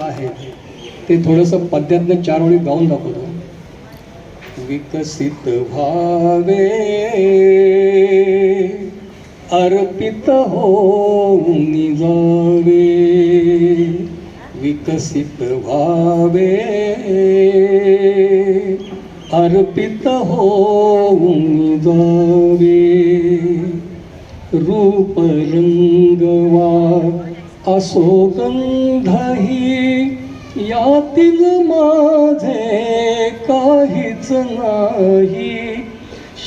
संत आहेत ते थोडंसं पद्यातलं चार ओळी गाऊन दाखवतो. विकसित भावे अर्पित होऊन जावे. विकसित भावे अर्पित होऊन जावे. रूप रंगवा असो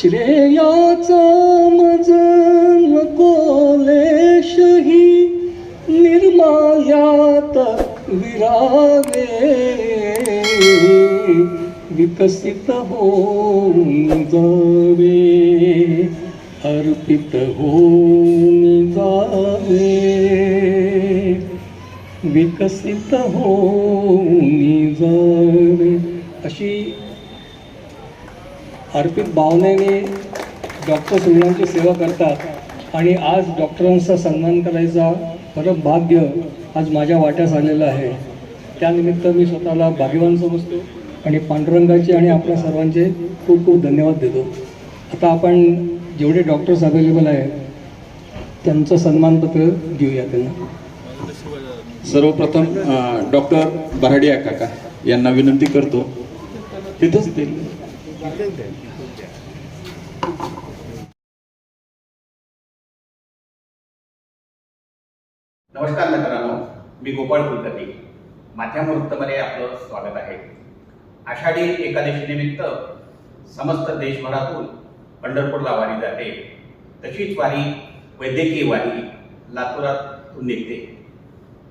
श्रेयाचा मज नकोलेशही निर्मायात विरावे. विकसित होऊन जावे. अर्पित होऊन जावे. विकसित होऊन जावे. अशी अर्पित भावनेने डॉक्टर रुग्णांची सेवा करतात. आणि आज डॉक्टरांचा सन्मान करायचा खरं भाग्य आज माझ्या वाट्यास आलेलं आहे. त्यानिमित्त मी स्वतःला भाग्यवान समजतो आणि पांडुरंगाचे आणि आपल्या सर्वांचे खूप खूप धन्यवाद देतो. आता आपण जेवढे डॉक्टर्स अवेलेबल आहेत त्यांचं सन्मानपत्र देऊया त्यांना. सर्वप्रथम डॉक्टर बराडिया काका यांना विनंती करतो तिथंच देईल नमस्कार मित्रांनो मी गोपाळ कुलकर्णी. माध्यम वृत्तमध्ये आपलं स्वागत आहे. आषाढी एकादशी निमित्त समस्त देशभरातून पंढरपूरला वारी जाते. तशीच वारी वैद्यकीय वारी लातूरातून निघते.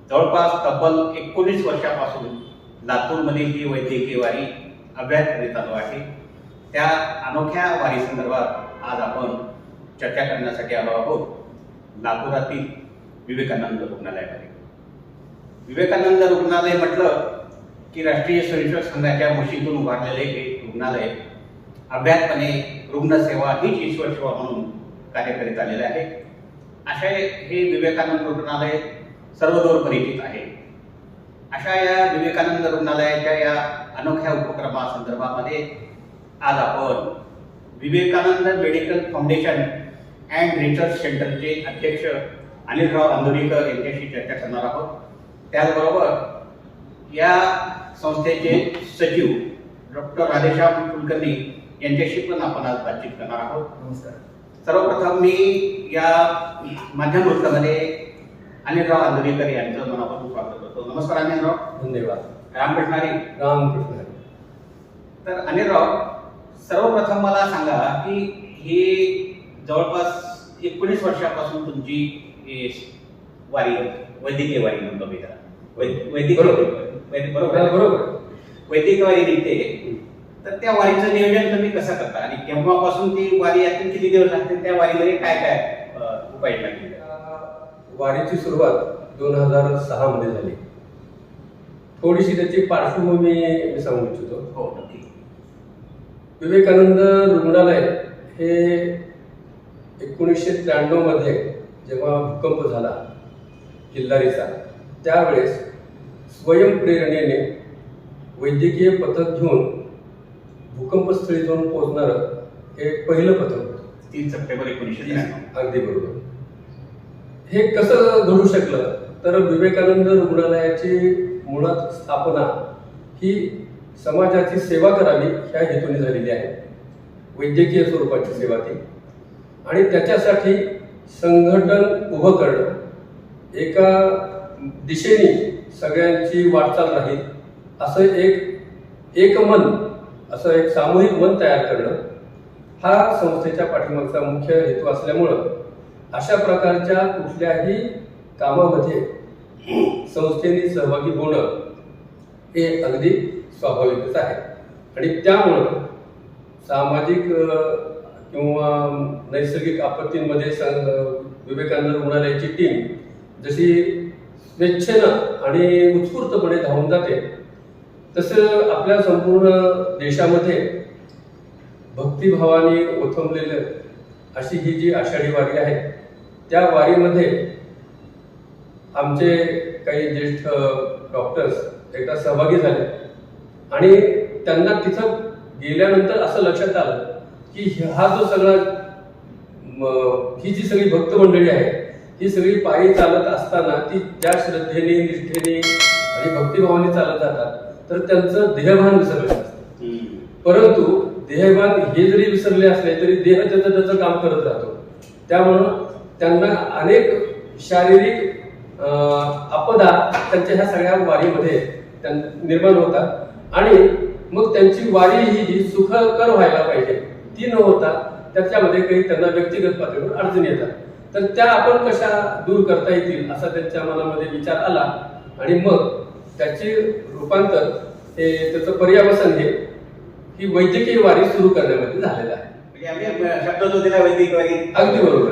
जवळपास तब्बल एकोणीस वर्षापासून लातूरमधील ही वैद्यकीय वारी अभ्यास चालू आहे. त्या अनोख्या वारी संदर्भात आज आपण चर्चा करण्यासाठी आलो आहोत लातूरातील विवेकानंद रुग्णालयामध्ये. विवेकानंद रुग्णालय म्हटलं की राष्ट्रीय स्वयंसेवक संघाच्या मुशीतून उभारलेले हे रुग्णालय. अभ्यासपणे रुग्णसेवा हीच ईश्वर सेवा म्हणून कार्य करीत आलेले आहे. असे हे विवेकानंद रुग्णालय सर्वदूर परिचित आहे. अशा या विवेकानंद रुग्णालयाच्या या अनोख्या उपक्रमासंदर्भामध्ये आज आपण Vivekanand medical foundation and research सेंटरचे अध्यक्ष अनिलराव अंदुरीकर यांच्याशी चर्चा करणार आहोत. त्याचबरोबर या संस्थेचे सचिव डॉक्टर राधेश्याम कुलकर्णी यांच्याशी पण आपण आज बातचीत करणार आहोत. नमस्कार. सर्वप्रथम मी या माध्यम वृत्तामध्ये अनिलराव अंदुरीकर यांचं मनापासून स्वागत करतो. नमस्कार अनिलराव. धन्यवाद. रामकृष्ण हरी. रामकृष्ण तर अनिलराव सर्वप्रथम मला सांगा की हे जवळपास एकोणीस वर्षापासून तुमची वारी वैद्यकीय वारी म्हणतो मी त्याला वैद- वैद्यकीय बरोबर. बरोबर. वैद्यकीय वारी निघते. तर त्या वारीचं नियोजन तुम्ही कसं करता? आणि केव्हापासून ती वारी यातून किती दिवस लागते त्या वारीमध्ये काय काय उपाययोजना केल्या वारीची सुरुवात दोन हजार सहा मध्ये झाली. थोडीशी त्याची पार्श्वभूमी मी सांगू इच्छितो. हो. विवेकानंद रुग्णालय हे एकोणीसशे त्र्याण्णवमध्ये जेव्हा भूकंप झाला किल्लारीचा त्यावेळेस स्वयंप्रेरणेने वैद्यकीय पथक घेऊन भूकंपस्थळी जाऊन पोहोचणारं हे पहिलं पथक होतं. तीन सप्टेंबर एकोणीसशे अगदी बरोबर. हे कसं घडू शकलं? तर विवेकानंद रुग्णालयाची मुळात स्थापना ही समाजाची सेवा करावी ह्या हेतूने झालेली आहे. वैद्यकीय स्वरूपाची सेवा ती. आणि त्याच्यासाठी संघटन उभं करणं. एका दिशेने सगळ्यांची वाटचाल राहील असं एक एक मन असं एक सामूहिक मन तयार करणं हा संस्थेच्या पाठिंबाचा मुख्य हेतू असल्यामुळं अशा प्रकारच्या कुठल्याही कामामध्ये संस्थेने सहभागी होणं हे अगदी स्वाभाविकच आहे. आणि त्यामुळं सामाजिक किंवा नैसर्गिक आपत्तींमध्ये विवेकानंद रुग्णालयाची टीम जशी स्वेच्छेनं आणि उत्स्फूर्तपणे धावून जाते तसं आपल्या संपूर्ण देशामध्ये भक्तिभावाने ओथंबलेलं अशी ही जी आषाढी वारी आहे त्या वारीमध्ये आमचे काही ज्येष्ठ डॉक्टर्स एकदा सहभागी झाले. आणि त्यांना तिथं गेल्यानंतर असं लक्षात आलं की हा जो सगळा ही जी सगळी भक्त मंडळी आहे ही सगळी पायी चालत असताना ती ज्या श्रद्धेने निष्ठेने आणि भक्तिभावाने चालत जातात तर त्यांचं देहभान विसरलं असतं परंतु देहभान हे जरी विसरले असले तरी देह त्याचं त्याचं काम करत राहतो. त्यामुळं त्यांना अनेक शारीरिक आपदा त्यांच्या ह्या सगळ्या वारीमध्ये त्यां- निर्माण होतात. आणि मग त्यांची वारी ही जी सुखकर व्हायला पाहिजे. ती न होता त्याच्यामध्ये काही त्यांना व्यक्तिगत पातळीवर अडचणी येतात. तर त्या आपण कशा दूर करता येतील असा त्यांच्या मनामध्ये विचार आला आणि मग त्याचे रूपांतर हे त्याचं पर्यावसन हे ही वैद्यकीय वारी सुरू करण्यामध्ये झालेलं आहे. म्हणजे आम्ही अगदी बरोबर.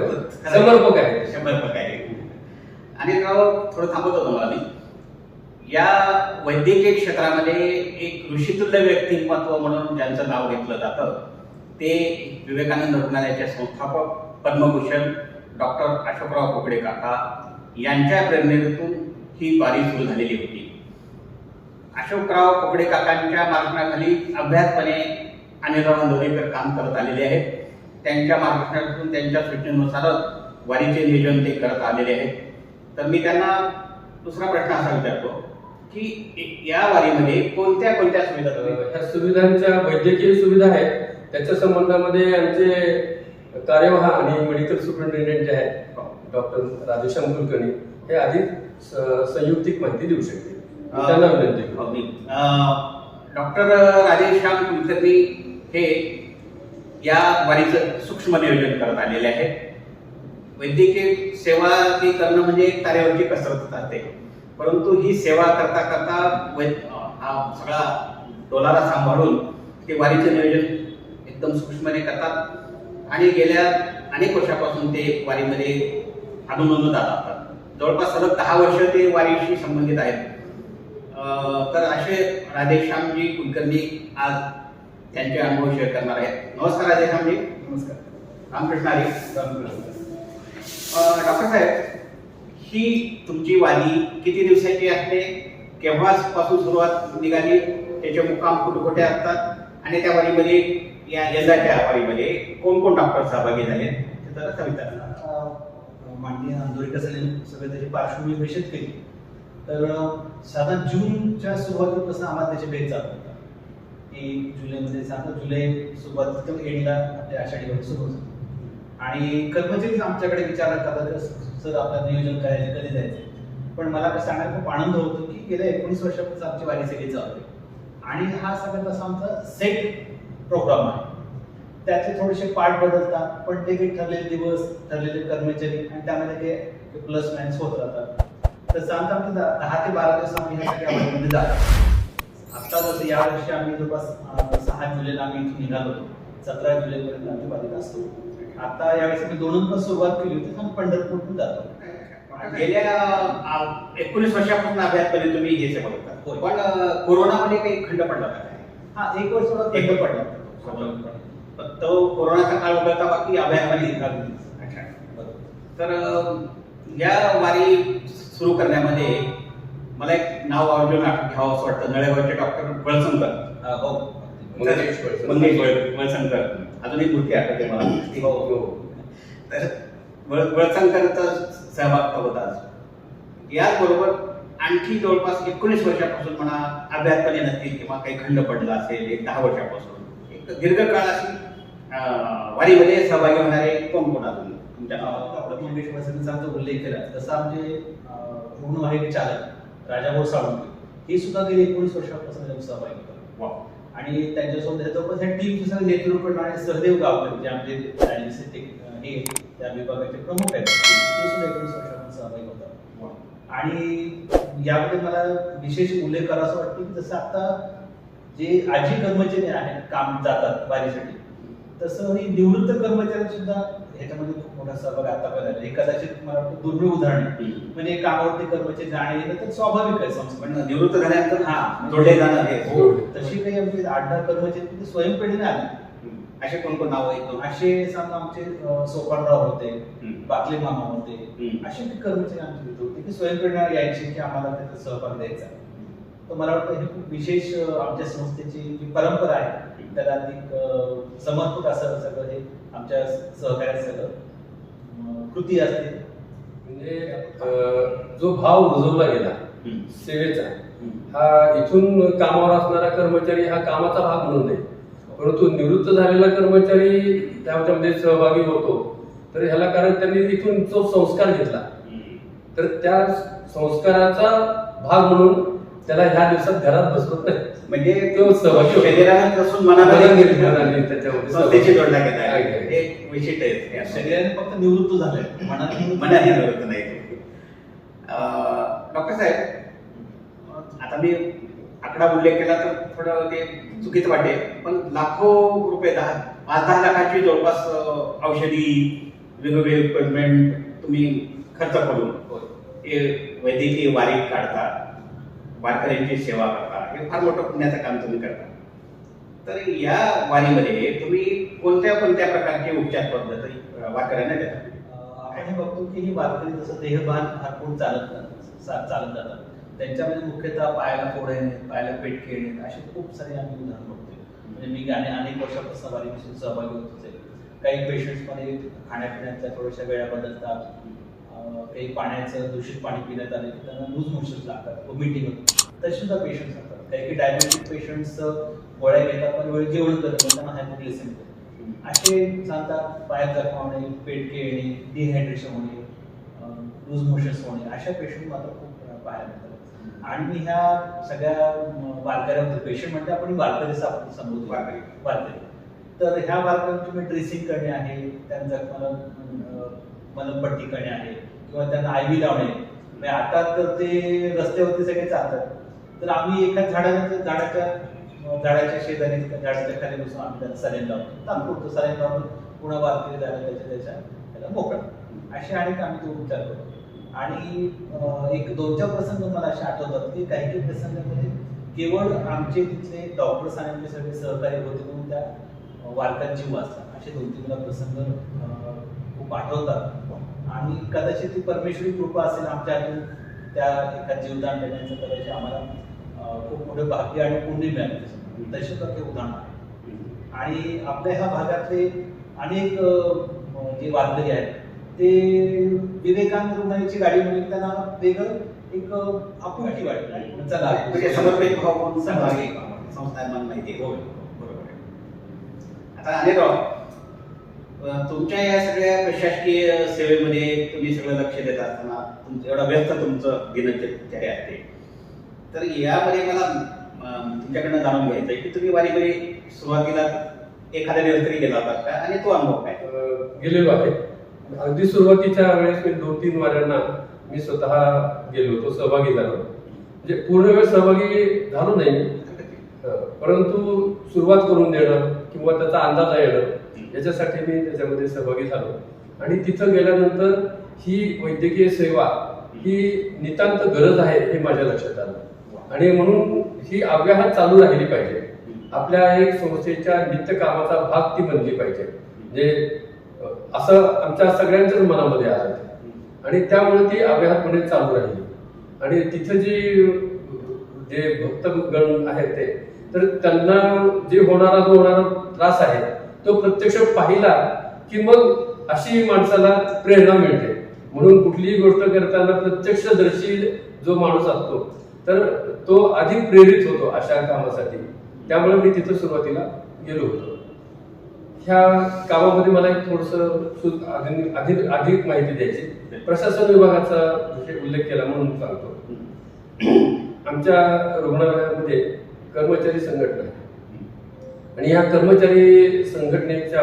समर्पक आहे. समर्पक आहे. आणि थोडं थांबत होतो मी. या वैद्यकीय क्षेत्रामध्ये एक ऋषितुल्य व्यक्तिमत्व म्हणून ज्यांचं नाव घेतलं जातं ते विवेकानंद रुग्णालयाचे संस्थापक पद्मभूषण डॉक्टर अशोकराव कोकडे काका यांच्या प्रेरणेतून ही पारी सुरू झालेली होती. अशोकराव कोकडे काकांच्या मार्गदर्शनाखाली अभ्यासपणे अनिलराव दोरेकर काम करत आलेले आहेत. त्यांच्या मार्गदर्शनातून त्यांच्या सूचनेनुसारच वारीचे नियोजन ते करत आलेले आहेत. तर मी त्यांना दुसरा प्रश्न असा विचारतो. की या वारीमध्ये कोणत्या कोणत्या सुविधा ह्या सुविधांच्या वैद्यकीय सुविधा आहेत. त्याच्या संबंधामध्ये आमचे कार्यवाह आणि मेडिकल सुपरिटेंडेंट जे आहेत डॉक्टर राधेश्याम कुलकर्णी हे अधिक संयुक्तिक माहिती देऊ शकतील. मी त्यांना विनंती. हो, डॉक्टर राधेश्याम कुलकर्णी हे या वारीचं सूक्ष्म नियोजन करत आलेले आहेत. वैद्यकीय सेवा ती करणं म्हणजे एक तारेवरची कसरत असते. परंतु ही सेवा करता करता हा सगळा डोलारा सांभाळून ते वारीचं नियोजन एकदम सूक्ष्मने करतात. आणि गेल्या अनेक वर्षापासून ते वारीमध्ये अधूनमधून जात असतात. जवळपास सलग दहा वर्ष ते वारीशी संबंधित आहेत. तर असे राधेश्यामजी कुलकर्णी आज त्यांचे अनुभव शेअर करणार आहेत. नमस्कार राधेश्यामजी नमस्कार. रामकृष्ण हरी. अं, डॉक्टर साहेब ही तुमची वाली किती दिवसाची असते केव्हापासून सुरुवात निघाली त्याचे मुक्काम कुठे कुठे असतात आणि त्या वारीमध्ये या यंदाच्या वारीमध्ये कोण कोण डॉक्टर सहभागी झाले? ते जरा माननीय आंदोलकर सगळे त्याची पार्श्वभूमी विषयित केली. तर साधा साधारण जूनच्या सुरुवातीपासून आम्हाला त्याचे भेट जात होता. एक जुलैमध्ये सांगतो जुलै सुरुवात एंडला आपल्या आषाढी सुरू होती. आणि कर्मचारीच आमच्याकडे विचार करतात सर आपलं नियोजन करायचं कधी जायचं? पण मला सांगायला खूप आनंद होतो की गेल्या एकोणीस वर्षापासून आमची वारी सगळी चालू आहे आणि हा सगळ्यात असा आमचा सेट प्रोग्राम आहे त्याचे थोडेसे पार्ट बदलतात पण ते काही ठरलेले दिवस ठरलेले कर्मचारी आणि त्यामध्ये ते प्लस मायनस होत राहतात. तर सांगता आमचे दहा ते बारा दिवस आम्ही ह्या सगळ्या वारीमध्ये जातो. आता जसं यावर्षी आम्ही जवळपास सहा जुलैला आम्ही इथून निघालो. सतरा जुलैपर्यंत आम्ही वारीत असतो आता यावेळेस आम्ही दोनच सुरुवात केली होती आम्ही पंढरपूरहून जातो गेल्या एकोणीस वर्षापासून अभ्यासपर्यंत तुम्ही हे सेवा करता. पण कोरोनामध्ये काही खंड पडला? हा एक वर्ष एक. पडला पण तो कोरोनाचा काळ वगळता बाकी अभ्यासमध्ये. तर या वारी सुरू करण्यामध्ये मला एक नाव आवर्जून घ्यावं असं वाटतं नळेगावचे डॉक्टर बळसंकर हा, मंगेश वळसंकर. अजून एक मूर्ती आठवते मला. हो, हो. तर वळ- वळसंकरचा सहभाग होता याचबरोबर आणखी जवळपास एकोणीस वर्षापासून म्हणा अभ्यासपणे नसतील किंवा काही खंड पडला असेल एक दहा वर्षापासून एक दीर्घकाळ अशी वारीमध्ये सहभागी होणारे कोण कोण अजून मंगेश वळसंकरांचा जो उल्लेख केला तसं आमचे अं, रुग्णवाहिका चालक राजाभाऊ साळुंके हे सुद्धा गेले एकोणीस वर्षापासून सहभागी होतात. वा. आणि त्यांच्यासोबत जवळपास ह्या टीमचे सगळं नेतृत्व करणारे सहदेव गावकर जे आमचे डायलिसिस हे त्या विभागाचे प्रमुख आहेत. ते सुद्धा एकोणीस वर्षापासून सहभागी होतात. आणि यामध्ये मला विशेष उल्लेख करावा वाटतो की जसं आता जे आजी कर्मचारी आहेत काम जातात वारीसाठी तसं ही निवृत्त कर्मचारी सुद्धा ह्याच्यामध्ये खूप मोठा सहभाग आतापर्यंत आहे. हे कदाचित मला वाटतं दुर्मिळ उदाहरण आहे. म्हणजे कामावरती कर्मचारी जाणे येणं तर स्वाभाविक आहे संस्था पण निवृत्त झाल्यानंतर हा. जोडले जाणं हे हो तशी काही आमची आठ दहा कर्मचारी तिथे स्वयंप्रेरणेने आली असे कोण कोण नाव आहेत दोन? असे समजा आमचे सोपानराव होते. बाकले मामा होते. असे ते कर्मचारी आमचे होते की स्वयंप्रेरणा यायचे की आम्हाला त्याचा सहभाग द्यायचा तर मला वाटतं हे खूप विशेष आमच्या संस्थेची जी परंपरा आहे त्याला अधिक समर्पित असं सगळं हे आमच्या सहकार्यात सगळं कृती असते म्हणजे जो भाव रुजवला गेला. सेवेचा. हा इथून कामावर असणारा कर्मचारी हा कामाचा भाग म्हणून नाही परंतु निवृत्त झालेला कर्मचारी त्याच्यामध्ये सहभागी होतो तर ह्याला कारण त्यांनी इथून जो संस्कार घेतला. तर त्या संस्काराचा भाग म्हणून त्याला ह्या दिवसात घरात बसवत नाही म्हणजे तो सहभागी होतो. शरीराने नसून मनाला सहभागी. जोडला गेला. हे एक विशिष्ट आहे. शरीराने फक्त निवृत्त झालंय. मनाने मनाने निवृत्त नाही. डॉक्टर साहेब आता मी आकडा उल्लेख केला तर थोडं ते चुकीचं वाटेल. पण लाखो रुपये दहा पाच दहा लाखाची जवळपास औषधी वेगवेगळे इक्विपमेंट तुम्ही खर्च करून हे वैद्यकीय वारी काढता. वारकऱ्यांची सेवा करता. हे फार मोठं पुण्याचं काम तुम्ही करता. तर या वारीमध्ये तुम्ही कोणत्या कोणत्या प्रकारचे उपचार पद्धत अं, वारकऱ्यांना देता? आपण हे बघतो की ही वारकरी जसं देहभान हरपून चालत जातात चालत जातात त्यांच्यामध्ये मुख्यतः पायाला फोड येणे पायाला पेटके येणे असे खूप सारे आम्ही उदाहरण बघतोय. म्हणजे मी गाणे अनेक वर्षापासून वारीपासून सहभागी होत होते. काही पेशंट्समध्ये खाण्यापिण्याच्या थोड्याशा वेळा बदलतात. काही पाण्याचं दूषित पाणी पिण्यात आले की त्यांना लूज मोशन्स लागतात वॉमिटिंग होतं. तसे सुद्धा पेशंट्स काही काही डायबेटिक पेशंट्स गोळ्या घेतात पण वेळ जेवण करत त्यांना हायपोग्लिसेमिक होतं असे सांगतात पायात जखमा होणे पेटके येणे डिहायड्रेशन होणे लूज मोशन्स होणे अशा पेशंट मात्र खूप पाहायला मिळतात. आणि ह्या सगळ्या वारकऱ्यांमध्ये पेशंट म्हणजे आपण वारकरीच आपण समजतो वारकरी. वारकरी. तर ह्या वारकऱ्यांची तुम्ही ड्रेसिंग करणे आहे त्यांच्या जखमाला अं, मलमपट्टी करणे आहे किंवा त्यांना आयवी लावणे म्हणजे आता तर ते रस्त्यावरती सगळे चालतात. तर आम्ही एका झाडाच्या झाडाच्या झाडाच्या शेजारी झाडाच्या खाली बसून आम्ही त्याला सलाईन लावतो. तात्पुरतं सलाईन लावून पुन्हा वारकरी झाला त्याच्या त्याच्या त्याला मोकळा. असे अनेक आम्ही तो उपचार करतो. आणि एक दोन चार प्रसंग मला असे आठवतात की काही काही प्रसंगामध्ये केवळ आमचे तिथले डॉक्टर्स आणि आमचे सगळे सहकारी होते म्हणून त्या अं, वारकात जीव असे दोन तीन मला प्रसंग खूप आठवतात. आणि कदाचित ती परमेश्वरी कृपा असेल आमच्या त्या एका जीवदान देण्याचं कदाचित आम्हाला खूप मोठं भाग्य आणि पुण्य मिळालं तर ते उदाहरण. आहे आणि आपल्या ह्या भागातले अनेक जे वारकरी आहेत ते विवेकानंद रुग्णालयाची गाडी म्हणजे त्यांना वेगळं एक आपुलकी वाटते. चला म्हणजे समर्पित भाव म्हणून. संस्था माहिती आहे. बरोबर आहे. आता तुमच्या या सगळ्या प्रशासकीय सेवेमध्ये तुम्ही सगळं लक्ष देत असताना तुमचं एवढं व्यस्त तुमचं दिनचर्या असते तर यामध्ये मला तुमच्याकडनं जाणून घ्यायचं आहे की तुम्ही वारीमध्ये सुरुवातीला एखाद्या दिवस तरी गेला होता का? आणि तो अनुभव काय? गेलेलो आहे. अगदी सुरुवातीच्या वेळेस मी दोन तीन वाऱ्यांना मी स्वतः गेलो होतो सहभागी झालो. म्हणजे पूर्ण वेळ सहभागी झालो नाही. परंतु सुरुवात करून देणं किंवा त्याचा अंदाज येणं याच्यासाठी मी त्याच्यामध्ये सहभागी झालो. आणि तिथं गेल्यानंतर ही वैद्यकीय सेवा ही नितांत गरज आहे हे माझ्या लक्षात आलं. आणि म्हणून ही अव्याहत चालू राहिली पाहिजे. आपल्या एक संस्थेच्या नित्य कामाचा भाग ती बनली पाहिजे. म्हणजे असं आमच्या सगळ्यांच्याच मनामध्ये आलं आणि त्यामुळे ती अव्याहतपणे चालू राहिली. आणि तिथं जी जे भक्तगण आहेत ते तर त्यांना जे होणारा जो होणारा त्रास आहे तो प्रत्यक्ष पाहिला की मग अशी माणसाला प्रेरणा मिळते. म्हणून कुठलीही गोष्ट करताना प्रत्यक्षदर्शी जो माणूस असतो तर तो अधिक प्रेरित होतो अशा कामासाठी. त्यामुळे मी तिथं सुरुवातीला गेलो होतो. ह्या कामामध्ये मला एक थोडस अधिक अधिक अधिक माहिती द्यायची. प्रशासन विभागाचा विषय उल्लेख केला म्हणून सांगतो. आमच्या रुग्णालयामध्ये कर्मचारी संघटना आहे. आणि ह्या कर्मचारी संघटनेच्या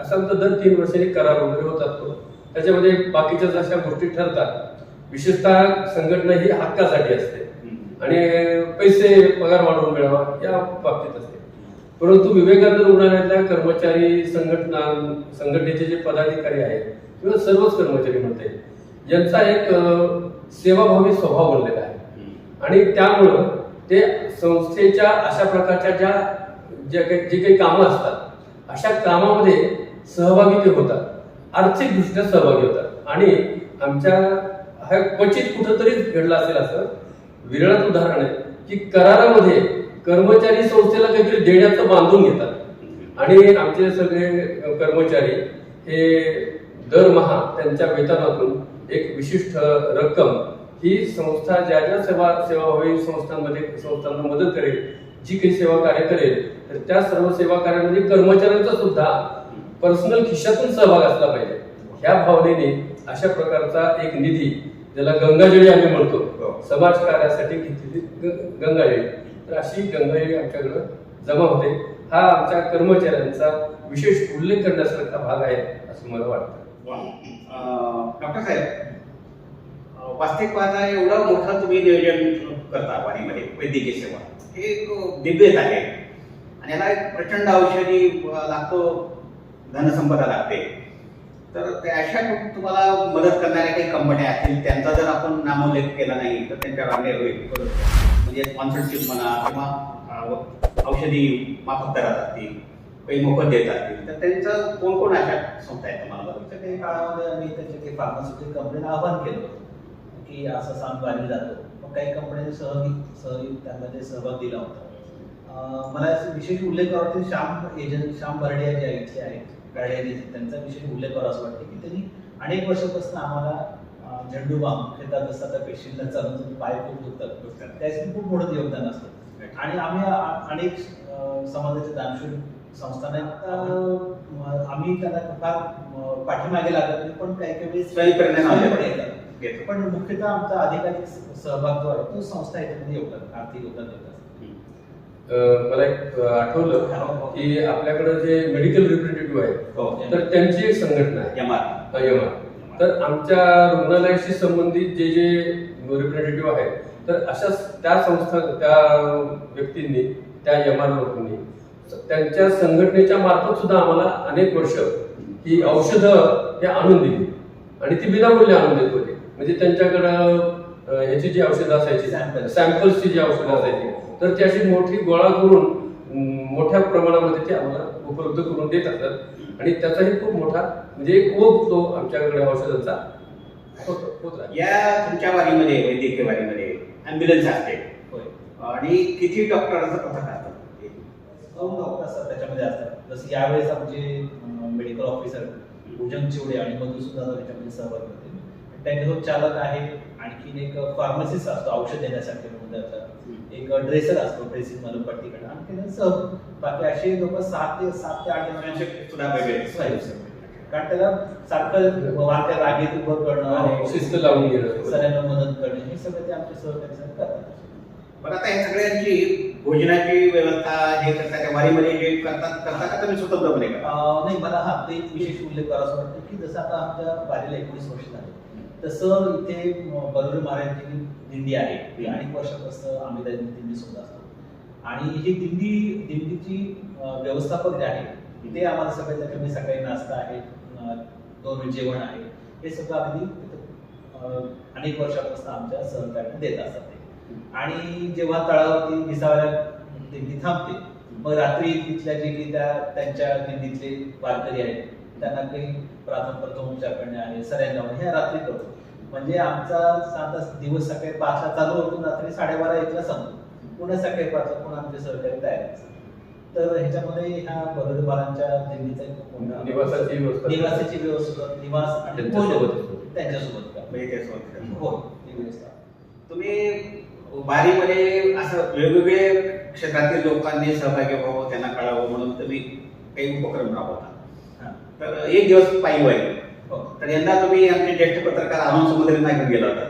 असा तर दर तीन वर्षांनी करार वगैरे होत असतो त्याच्यामध्ये बाकीच्या जशा गोष्टी ठरतात विशेषतः संघटना ही हक्कासाठी असते. आणि पैसे पगार वाढवून मिळावा या बाबतीत असते. परंतु विवेकानंद रुग्णालयातल्या कर्मचारी संघटना संघटनेचे जे पदाधिकारी आहेत किंवा सर्वच कर्मचारी म्हणते यांचा एक सेवाभावी स्वभाव बनलेला आहे. आणि त्यामुळं ते संस्थेच्या अशा प्रकारच्या ज्या ज्या काही जे काही कामं असतात अशा कामामध्ये सहभागी ते होतात. आर्थिकदृष्ट्या सहभागी होतात. आणि आमच्या हा क्वचित कुठंतरी घडला असेल असं विरळात उदाहरण आहे की करारामध्ये कर्मचारी संस्थेला काहीतरी देण्याचं बांधून घेतात. आणि आमचे सगळे कर्मचारी हे दरमहा त्यांच्या वेतनातून एक विशिष्ट रक्कम ही संस्था ज्या ज्या सेवा सेवाभावी संस्थांमध्ये संस्थांना मदत करेल जी काही सेवा कार्य करेल तर त्या सर्व सेवा कार्यामध्ये कर्मचाऱ्यांचा सुद्धा पर्सनल खिशातून सहभाग असला पाहिजे. ह्या भावनेने अशा प्रकारचा एक निधी ज्याला गंगाजळी आम्ही म्हणतो समाज कार्यासाठी घेतलेली ग- तर अशी गंगाजळी आमच्याकडं जमा होते. हा आमच्या कर्मचाऱ्यांचा विशेष उल्लेख करण्यासारखा भाग आहे असं मला वाटतं. डॉक्टर साहेब अं, वास्तविक पाहता एवढा मोठा तुम्ही नियोजन करता वाणीमध्ये वैद्यकीय सेवा. हे एक दिव्यच आहे. आणि याला एक प्रचंड औषधी लागतो धनसंपदा लागते. तर त्या अशा तुम्हाला मदत करणाऱ्या काही कंपन्या असतील त्यांचा जर आपण नामोल्लेख केला नाही तर त्यांच्या अन्याय होईल म्हणजे स्पॉन्सरशिप म्हणा किंवा औषधी माफक दरात असतील काही मोफत देत असतील तर त्यांचं कोण कोण अशा संस्था आहेत तुम्हाला मदत तर काही काळामध्ये आम्ही त्याचे काही फार्मास्युटिकल कंपनीला आव्हान केलं होतं की असं सांग वाढली जातो. मग काही कंपन्यांनी सहभागी सहभागी त्यामध्ये सहभाग दिला होता. मला विशेष उल्लेख करावा श्याम एजंट श्याम बर्डिया जे इथले आहेत. गाडी त्यांचा विशेष उल्लेख करावा असं वाटते की त्यांनी अनेक वर्षापासून आम्हाला अं, झेंडू बाम खेळतात जसं आता पेशंटला चालून चालून पाय खूप दुखतात. त्यासाठी खूप मोठं योगदान असतं. आणि आम्ही अनेक अं, समाजाचे दानशूर संस्थांना आम्ही त्यांना फार पाठीमागे लागत नाही पण काही काही वेळेस येतात. पण मुख्यतः आमचा अधिकाधिक सहभाग जो आहे तो संस्था याच्यामध्ये योगदान आर्थिक योगदान देतात मला एक आठवलं की आपल्याकडे जे मेडिकल रिप्रेझेंटेटिव्ह आहे हो. तर त्यांची एक संघटना आहे. तर आमच्या रुग्णालयाशी संबंधित जे जे रिप्रेझेंटेटिव्ह आहेत तर अशा त्या संस्था त्या व्यक्तींनी त्या आर लोकांनी त्यांच्या संघटनेच्या मार्फत सुद्धा आम्हाला अनेक वर्ष ही औषधं हे आणून दिली आणि ती विनामूल्य आणून देत होते म्हणजे त्यांच्याकडं ह्याची जी औषधं असायची. सॅम्पल्सची जी औषधं असायची तर ती अशी मोठी गोळा करून मोठ्या प्रमाणामध्ये ते आम्हाला उपलब्ध करून देत असतात आणि त्याचाही खूप मोठा म्हणजे एक ओघ तो आमच्याकडे औषधांचा होत. या तुमच्या वारीमध्ये वैद्यकीय वारीमध्ये ॲम्ब्युलन्स असते. होय. आणि किती डॉक्टरांचं पथक असतं दोन डॉक्टर असतात त्याच्यामध्ये असतात. जसं यावेळेस आमचे मेडिकल ऑफिसर भुजंग चिवडे आणि मधुसूदन त्याच्यामध्ये सहभागी होते. त्यांच्यासोबत चालक आहे आणखीन एक फार्मसिस्ट असतो औषध देण्यासाठी म्हणून त्याचा एक ड्रेसर असतो ड्रेसिंग मधून पट्टीकडे आणखीन सह बाकी असे लोक सात ते सात ते आठ जणांचे सुद्धा वेगळे. कारण त्याला सारखं वारत्या रागेत उभं करणं हो, शिस्त लावून घेणं. सगळ्यांना मदत करणे हे सगळं ते आमचे सहकारी करतात. बरं आता या सगळ्यांची भोजनाची व्यवस्था हे करता वारीमध्ये जे करतात करता का तुम्ही स्वतंत्रपणे नाही मला हा ते विशेष उल्लेख करावा वाटतं की जसं आता आमच्या वारीला एकोणीस वर्ष झाले. तसं इथे बरोबर महाराजांची दिंडी आहे ती अनेक वर्षापासून आम्ही त्या दिंडी सोबत असतो. आणि ही दिंडी दिंडीची व्यवस्थापक जे आहे ते आम्हाला सगळे त्याच्यामध्ये सकाळी नाश्ता आहे दोन वेळ जेवण आहे हे सगळं अगदी अनेक वर्षापासून आमच्या सहकार्याने देत असतात ते. आणि जेव्हा तळावरती विसाव्या दिंडी थांबते मग रात्री तिथल्या जे की त्या त्यांच्या दिंडीतले वारकरी आहेत त्यांना काही प्राथम प्रथमोपचार करणे आहे सऱ्या लावणे हे रात्री करतो. म्हणजे आमचा साधा दिवस सकाळी पाचला चालू होतो रात्री साडेबारा एकला संपतो. पुन्हा सकाळी पाचला पुन्हा आमचे सहकारी तयार असतात तर ह्याच्यामध्ये ह्या खूप मोठा निवासाची व्यवस्था. निवासाची व्यवस्था निवास आणि त्यांच्यासोबत म्हणजे. हो तुम्ही वारीमध्ये असं वेगवेगळे क्षेत्रातील लोकांनी सहभागी व्हावं त्यांना कळावं म्हणून तुम्ही काही उपक्रम राबवता. तर एक दिवस पायी वारी हो. तर यंदा तुम्ही आमचे ज्येष्ठ पत्रकार अरुण समुद्री घेऊन गेला होता.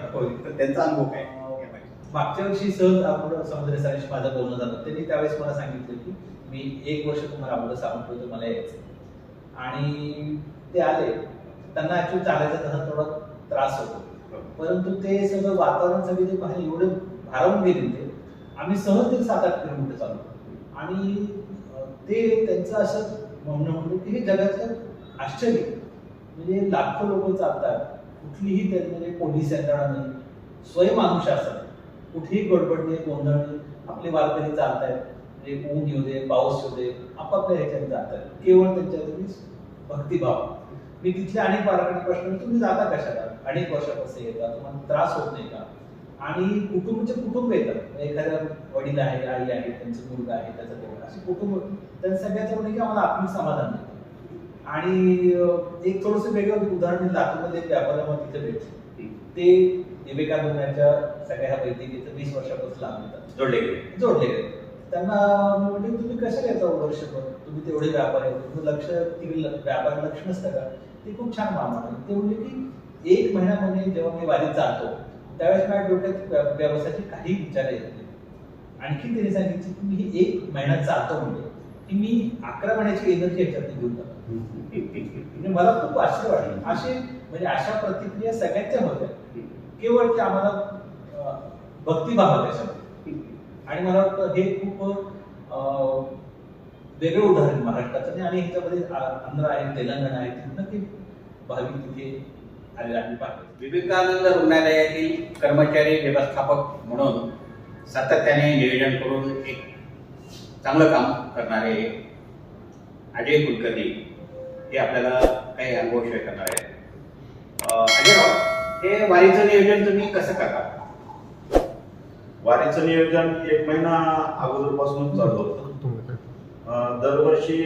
तर त्यांचा अनुभव काय? मागच्या वर्षी सहज आपण समुद्र सरांशी माझं बोलणं झालं. त्यांनी त्यावेळेस मला सांगितलं की मी एक वर्ष तुम्हाला अगोदर सांगून ठेवतो मला यायचं आणि ते आले. त्यांना ऍक्च्युली चालायचा तसा थोडा त्रास होतो. परंतु ते सगळं वातावरण सगळे ते पाहिले एवढे भारावून गेले ते आम्ही सहज ते सात आठ किलोमीटर चाललो. आणि ते त्यांचं असं म्हणणं म्हणलं की हे जगाचं आश्चर्य. म्हणजे लाखो लोक चालतात. कुठलीही त्यामध्ये म्हणजे पोलीस यंत्रणा नाही. स्वयं अनुशासन. कुठेही गडबड नाही गोंधळ नाही. आपले वारकरी चालतायत. म्हणजे ऊन येऊ दे पाऊस येऊ दे आपापल्या ह्याच्यात आहेत केवळ त्यांच्या तुम्ही भक्तिभाव. मी तिथले अनेक वारकरी प्रश्न तुम्ही जाता कशाला? अनेक वर्षापासून येतात तुम्हाला त्रास होत नाही का? आणि कुटुंबचे कुटुंब येतात. म्हणजे एखाद्या वडील आहे आई आहे त्यांचं मुलगा आहे त्याचा तेवढा असे कुटुंब. त्यांना सगळ्याचं म्हणजे की आम्हाला आपली समाधान नाही. आणि एक थोडस वेगळं उदाहरण लातूरमध्ये व्यापाऱ्याला मला तिथे भेटले. ते विवेकानंदाच्या सगळ्या वैद्यकीय वीस वर्षापासून लाभ येतात. जोडले गेले. जोडले गेले. त्यांना मी म्हणले तुम्ही कशाला येता वर्षभर तुम्ही तेवढे व्यापारी तुमचं लक्ष तिकडे व्यापार लक्ष नसतं का? ते खूप छान मामा ते म्हणले की एक महिन्यामध्ये जेव्हा मी वारीत जातो त्यावेळेस माझ्या डोक्यात व्य- व्यवसायाचे काही विचार येत नाही. आणखी त्यांनी सांगितलं की मी एक महिन्यात चालतो म्हणजे की मी अकरा महिन्याची एनर्जी ह्याच्यात घेऊन जातो. म्हणजे मला खूप आश्चर्य वाटलं. असे म्हणजे अशा प्रतिक्रिया सगळ्यांच्या होत्या. केवळ ते आम्हाला अं, भक्तिभाव आहे त्याच्यामध्ये आणि मला वाटतं हे खूप वेगळं उदाहरण महाराष्ट्राचं आणि ह्याच्यामध्ये आंध्र आहे तेलंगणा आहे तिथं ते भाविक तिथे आलेले आम्ही पाहतो विवेकानंद रुग्णालयातील कर्मचारी व्यवस्थापक म्हणून सातत्याने नियोजन करून एक चांगलं काम करणारे अजय कुलकर्णी हे आपल्याला काही अनुभव शेअर करणार आहेत. अजयराव हे वारीचं नियोजन तुम्ही कसं करता? वारीचं नियोजन एक महिना अगोदरपासून चालू होतं. दरवर्षी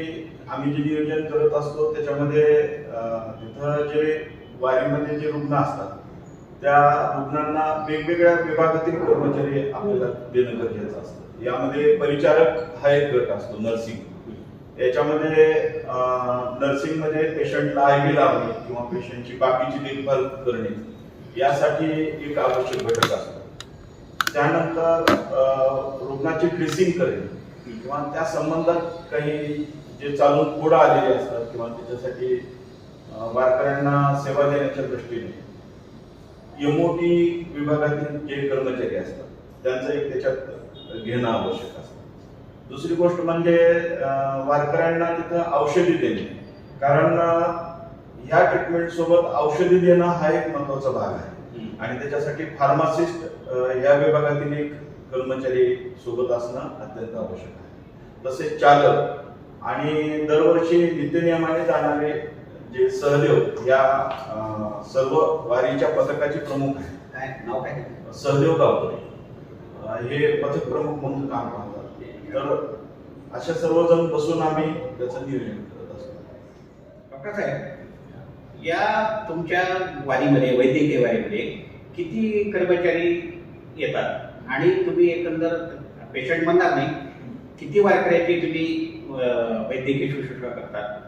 आम्ही जे नियोजन करत असतो त्याच्यामध्ये तिथं जे वारीमध्ये जे रुग्ण असतात त्या रुग्णांना वेगवेगळ्या विभागातील कर्मचारी आपल्याला देणं गरजेचं असतं. यामध्ये परिचारक हा एक गट असतो नर्सिंग. याच्यामध्ये नर्सिंगमध्ये पेशंटला आय व्ही लावणे किंवा पेशंटची बाकीची देखभाल करणे यासाठी एक आवश्यक घटक असतो. त्यानंतर रुग्णाची ड्रेसिंग करणे किंवा त्या संबंधात काही जे चालून पुढं आलेले असतात किंवा त्याच्यासाठी वारकऱ्यांना सेवा देण्याच्या दृष्टीने एमओटी विभागातील जे कर्मचारी असतात त्यांचं एक त्याच्यात घेणं आवश्यक असतं. दुसरी गोष्ट म्हणजे वारकऱ्यांना तिथं औषधी देणे. कारण ह्या ट्रीटमेंट सोबत औषधी देणं हा एक महत्त्वाचा भाग आहे. आणि त्याच्यासाठी फार्मासिस्ट या विभागातील एक कर्मचारी सोबत असणं अत्यंत आवश्यक आहे. तसेच चालक आणि दरवर्षी नित्यनियमाने जाणारे जे सहदेव या सर्व वारीच्या पथकाचे प्रमुख आहेत. सहदेव गावकरे. हे पथक प्रमुख म्हणून काम पाहतात. तर अशा सर्वजण बसून आम्ही त्याचं नियोजन करत असतो. डॉक्टर साहेब या तुमच्या वारीमध्ये वैद्यकीय वारीमध्ये किती कर्मचारी येतात? आणि तुम्ही एकंदर पेशंट म्हणणार नाही किती वारकऱ्याची तुम्ही वैद्यकीय शुश्रूषा करतात?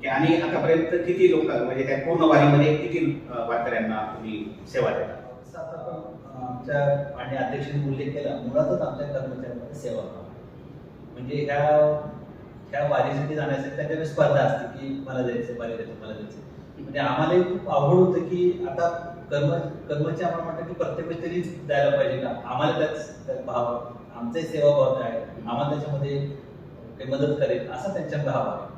की आणि आतापर्यंत किती लोक म्हणजे त्या पूर्ण वारीमध्ये किती वारकऱ्यांना तुम्ही सेवा देता जसं आता आपण आमच्या आणि अध्यक्षांनी उल्लेख केला. मुळातच आमच्या कर्मचाऱ्यांमध्ये सेवा म्हणजे ह्या ह्या वारीसाठी जाण्यासाठी त्यांच्याकडे स्पर्धा असते की मला जायचं मला जायचं मला जायचं. म्हणजे आम्हालाही खूप आवड होतं की आता कर्म कर्मचारी आम्हाला म्हणतो की प्रत्येक तरी जायला पाहिजे का? आम्हाला त्याच भाव आमचाही सेवाभाव आहे. आम्हाला त्याच्यामध्ये काही मदत करेल असा त्यांच्या भाव आहे.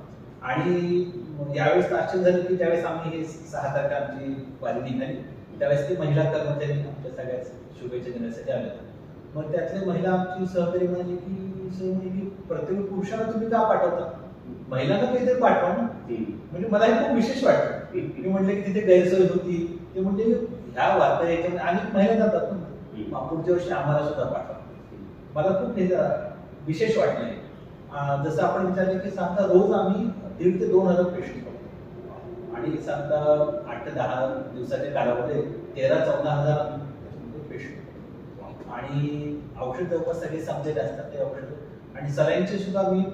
आणि यावेळेस आश्चर्य झालं की ज्यावेळेस आम्ही हे सहा तारखा आमची वारी निघाली त्यावेळेस ती महिला कर्मचारी आमच्या सगळ्याच शुभेच्छा देण्यासाठी आल्या मग त्यातले महिला आमची सहकारी म्हणाली की की प्रत्येक पुरुषाला तुम्ही का पाठवता? महिलांना काहीतरी पाठवा ना. म्हणजे मला हे खूप विशेष वाटतं. मी म्हटलं की तिथे गैरसोय होती. ते म्हणजे ह्या वार्ता याच्यामध्ये अनेक महिला जातात ना. पुढच्या वर्षी आम्हाला सुद्धा पाठवा. मला खूप हे विशेष वाटलंय. जसं आपण विचारलं की साधा रोज आम्ही दीड ते दोन हजार पेशंट आणि साधा आठ ते दहा दिवसाच्या कालावधी तेरा चौदा हजार औषध जवळपास सगळे संपलेले असतात ते औषध. आणि सरांचे सुद्धा आम्ही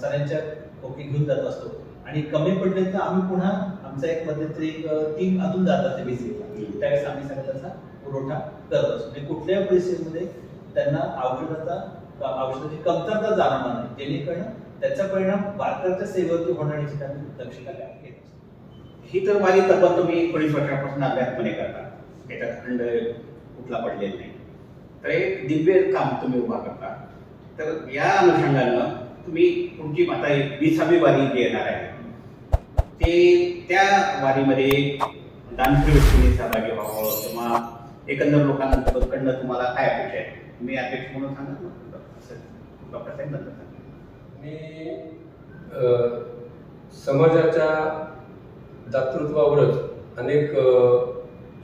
सरांच्या ओके घेऊन जात असतो. आणि कमी पडले तर आम्ही पुन्हा आमचा एक पद्धती एक टीम अजून जात असते व्हिजिटला त्यावेळेस आम्ही सगळं त्याचा पुरवठा करत असतो. म्हणजे कुठल्याही परिस्थितीमध्ये त्यांना औषधाचा औषधाची कमतरता जाणवणार नाही. जेणेकरून त्याचा परिणाम वारकऱ्याच्या सेवेवरती होण्याची त्यांनी दक्षता घेत असतो. ही तर माझी तब्बल तुम्ही एकोणीस वर्षापासून अभ्यासपणे करता. त्याच्यात खंड कुठला पडलेला नाही. तर एक दिव्य काम तुम्ही उभा करता. तर या अनुषंगानं तुम्ही तुमची आता एक विसावी वारी जी येणार आहे. ते त्या वारीमध्ये दानशूर व्यक्तीने सहभागी व्हावं. किंवा एकंदर लोकांकडनं तुम्हाला काय अपेक्षा आहे? तुम्ही अपेक्षा म्हणून सांगा ना. डॉक्टर साहेब नंतर मी समाजाच्या दातृत्वावरच अनेक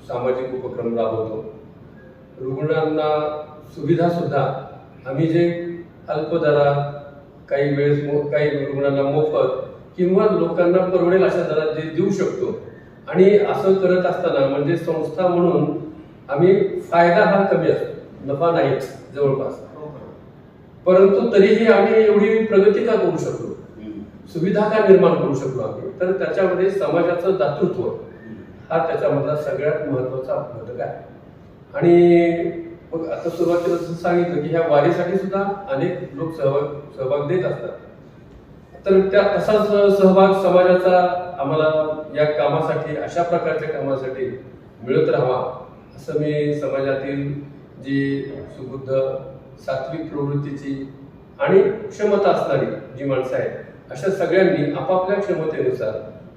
सामाजिक उपक्रम राबवतो. रुग्णांना सुविधा सुद्धा आम्ही जे अल्पदरा काही वेळेस मो- काही रुग्णांना मोफत किंवा लोकांना परवडेल अशा दरात जे देऊ शकतो. आणि असं करत असताना म्हणजे संस्था म्हणून आम्ही फायदा हा कमी असतो. नफा नाहीच जवळपास. परंतु तरीही आम्ही एवढी प्रगती का करू शकलो. सुविधा का निर्माण करू शकलो आम्ही? तर त्याच्यामध्ये समाजाचं दातृत्व हा त्याच्यामधला सगळ्यात महत्त्वाचा घटक आहे. आणि मग आता सुरुवातीला जसं सांगितलं की ह्या वारीसाठी सुद्धा अनेक लोक सहभाग सहभाग देत असतात. तर त्या तसाच सहभाग समाजाचा आम्हाला या कामासाठी अशा प्रकारच्या कामासाठी मिळत राहावा असं मी समाजातील जी सुबुद्ध सात्विक प्रवृत्तीची आणि क्षमता असणारी जी माणसं आहेत अशा सगळ्यांनी आपापल्या क्षमतेनुसार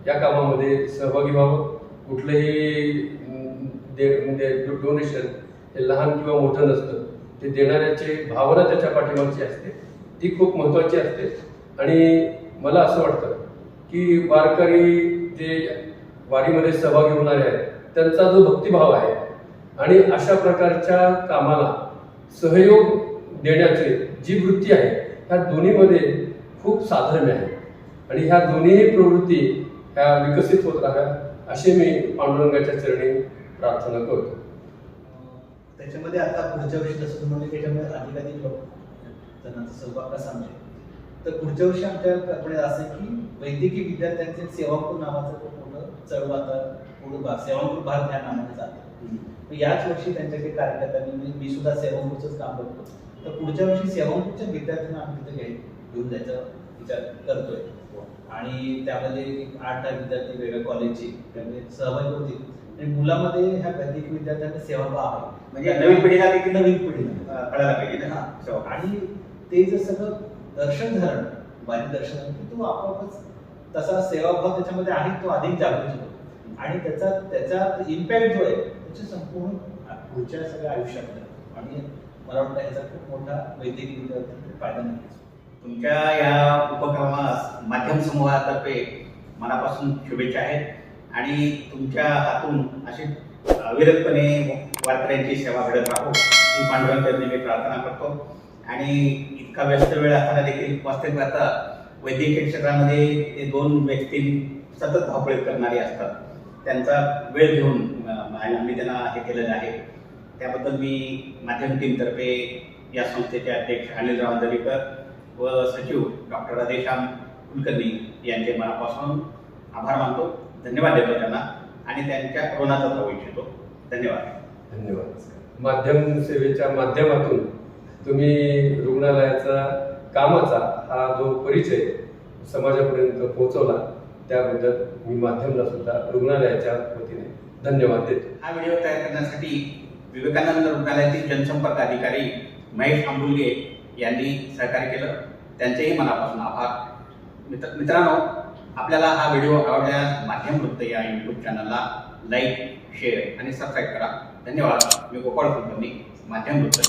या कामामध्ये सहभागी व्हावं. कुठलंही दे म्हणजे डोनेशन हे लहान किंवा मोठं नसतं. ते देणाऱ्याची भावना त्याच्या पाठीमागची असते. ती खूप महत्त्वाची असते. आणि मला असं वाटतं की वारकरी जे वारीमध्ये सहभागी होणारे आहेत त्यांचा जो भक्तिभाव आहे आणि अशा प्रकारच्या कामाला सहयोग देण्याची जी वृत्ती आहे ह्या दोन्हीमध्ये खूप साधर्म्य आहे. आणि ह्या दोन्ही प्रवृत्ती ह्या विकसित होत राहाव्या अशी मी पांडुरंगाच्या चरणी प्रार्थना करतो त्याच्यामध्ये आता पुढच्या वर्षी जसं तुम्ही म्हणजे त्याच्यामध्ये अधिकाधिक लोक जणांचा सहभाग कसा तर पुढच्या वर्षी आमच्याकडे असं की वैद्यकीय विद्यार्थ्यांचे सेवापूर नावाचं खूप मोठं चळवळ आता पूर्ण भाग सेवापूर भाग या नावाने चालतं. याच वर्षी त्यांच्या काही कार्यकर्त्यांनी म्हणजे मी सुद्धा सेवापूरचंच काम करतो तर पुढच्या वर्षी सेवापूरच्या विद्यार्थ्यांना आम्ही तिथे घ्याय घेऊन जायचा विचार करतोय. आणि त्यामध्ये आठ दहा विद्यार्थी वेगळ्या कॉलेजचे त्यामध्ये सहभागी होतील. मुलामध्ये ह्या वैद्यकीय विद्यार्थ्यांना सेवा आहे म्हणजे नवीन पिढीला देखील नवीन पिढीला. कळायला पाहिजे ना. हा. आणि ते जर सगळं दर्शन झालं वारी दर्शन की तो आपोआपच तसा सेवाभाव त्याच्यामध्ये आहे तो अधिक जागृत होतो. आणि त्याचा त्याचा इम्पॅक्ट जो आहे त्याच्या संपूर्ण पुढच्या सगळ्या आयुष्यात आहे. आणि मला वाटतं ह्याचा खूप मोठा वैद्यकीय विद्यार्थी फायदा नाही तुमच्या या उपक्रमास माध्यम समूहातर्फे मनापासून शुभेच्छा आहेत. आणि तुमच्या हातून असे अविरतपणे वारकऱ्यांची सेवा घडत राहो. ही पांडुरंगाने मी प्रार्थना करतो. आणि इतका व्यस्त वेळ असताना देखील वास्तविक वैद्यकीय क्षेत्रामध्ये ते दोन व्यक्ती सतत धावपळी करणारे असतात. त्यांचा वेळ घेऊन आम्ही त्यांना हे केलेलं आहे. त्याबद्दल मी माध्यम टीमतर्फे या संस्थेचे अध्यक्ष अनिलराव अंधरीकर व सचिव डॉक्टर राधेश्याम कुलकर्णी यांचे मनापासून आभार मानतो. धन्यवाद देतो त्यांना आणि त्यांच्या ऋणाचा जाऊ इच्छितो. धन्यवाद. धन्यवाद माध्यम सेवेच्या माध्यमातून तुम्ही रुग्णालयाचा कामाचा हा जो परिचय समाजापर्यंत पोहोचवला त्याबद्दल मी माध्यमला सुद्धा रुग्णालयाच्या वतीने धन्यवाद देतो. हा व्हिडिओ तयार करण्यासाठी विवेकानंद रुग्णालयातील जनसंपर्क अधिकारी महेश आंबुलगे यांनी सहकार्य केलं. त्यांचेही मनापासून आभार. मित्र मित्रांनो आपल्याला हा व्हिडिओ आवडल्यास माध्यम वृत्त या यूट्यूब चॅनलला लाईक शेअर आणि सबस्क्राईब करा. धन्यवाद. मी गोपाळ कुलकर्णी माध्यम वृत्त